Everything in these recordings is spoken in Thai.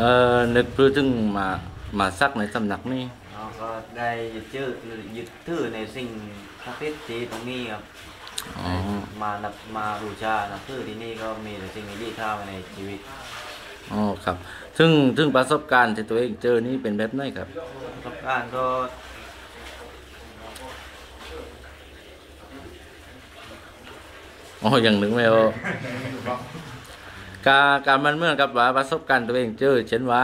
เออนึกเพื่อถึงมามาซักในสำนักนี่เราก็ได้ยึดชื่อยึดถือในสิ่งศักดิ์สิทธิ์ที่ตรงนี้ครับอ๋อมานับมาบูชานับถือที่นี่ก็มีแต่สิ่งดีๆเข้ามาในชีวิตอ๋อครับ ซึ่งซึ่งประสบการณ์ที่ตัวเองเจอนี่เป็นแบบไหนครับประสบการณ์ก็อ๋ออย่างหนึ่งไม่เอา การการมันเหมื่อนกับว่าประสบการณ์ตัวเองเจอ เช่นว่า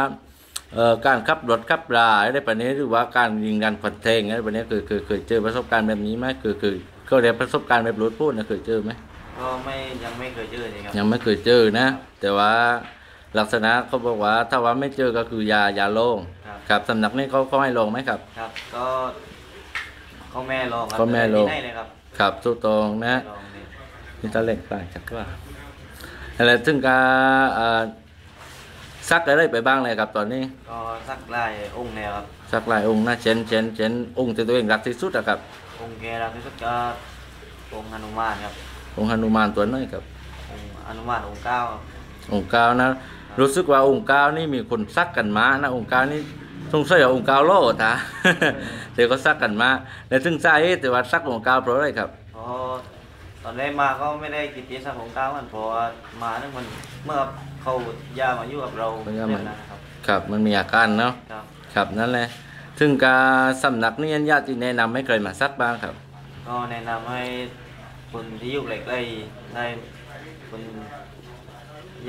เอ่อการขับรถขับราอะไรแบบนี้หรือว่าการยิงกันขวัญแทงอะไรแบบนี้เคยเคยเคยเจอประสบการณ์แบบนี้ไหมคือคือก็เรียกประสบการณ์แบบรถพูดนะเคยเจอไหมก็ไม่ยังไม่เคยเจอเลยครับยังไม่เคยเจอนะ แต่ว่าลักษณะเขาบอกว่าถ้าว่าไม่เจอก็คือยายาโล่งครับครับสำนักนี้เขาเขาให้ลงไหมครับ ครับก็เขาแม่ลองครับเขาแม่ลองที่ไหนเลยครับครับสู้ตรงนะลองนี่นี่ตะเล็กไปจักว่า อะไรซึ่งการอ่าซักอะไรไปบ้างเลยครับตอนนี้ ก็สักลายองค์แนวครับซักหลายองค์นะเชนเชนเชนองค์ที่ตัวเองรักที่สุดอะครับ องค์แกเราที่สุดก็องค์หนุมานครับ องค์หนุมานตัวน้อยครับ องค์หนุมานองค์เก้าครับองค์เก้านะ รู้สึกว่าองค์เก้านี่มีคนซักกันมานะองค์เก้านี่สงสัยว่าองค์เก้าโลดตาเดี๋ยวก็ซักกันมา แล้วซึ่งใจแต่ว่าซักองค์เก้าเพราะอะไรครับ เพราะ ตอนแรกมาก็ไม่ได้กินเจสักองค์เก้ามันเพราะว่ามาเนี่ยมันเมื่อเขาย่ามาอยู่กับเราเขาย่ามาเดือนนะครับครับมันมีอาการเนาะครับครับนั่นแหละซึ่งการสำนักนี่ญาติแนะนำให้ใครมาซักบ้างครับ ก็แนะนำให้คนที่อยู่ใกล้ๆได้คน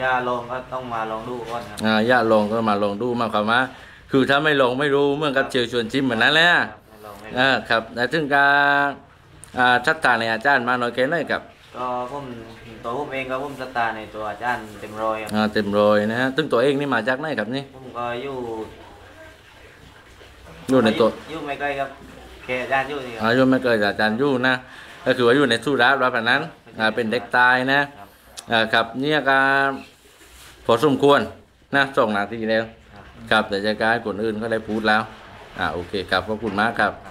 ย่าลองก็ต้องมาลองดูก่อนครับอ่าญาติลองก็มาลองดูมากกว่ามาคือถ้าไม่ลองไม่รู้เหมื่อนกับเชียวชวนชิมเหมือนนั้นแหละครับลองให้อ่าครับแต่ซึ่งการ อ่าชัดตาในอาจารย์มาหน่อยแค่ไหนครับก็ผมตัวผมเองก็ผมสตาร์ในตัวอาจารย์เต็มร้อยครับอ่าเต็มร้อยนะฮะซึ่งตัวเองนี่มาจากไหนครับนี่ผมก็อยู่อยู่ในตัวอยู่ไม่ไกลครับแค่อาจารย์อยู่นี่คอารับยุไม่เกิดอาจารย์ยู่นะก็คือว่าอยู่ในสู้รับรับแบบนั้นอ่าเป็นเด็กตายนะครับอ่าครับเนี่ยการพอสมควรนะสองนาทีแล้วครับครับแต่จะการคนอื่นก็ได้พูดแล้วอ่าโอเคครับขอบคุณมากครับครับ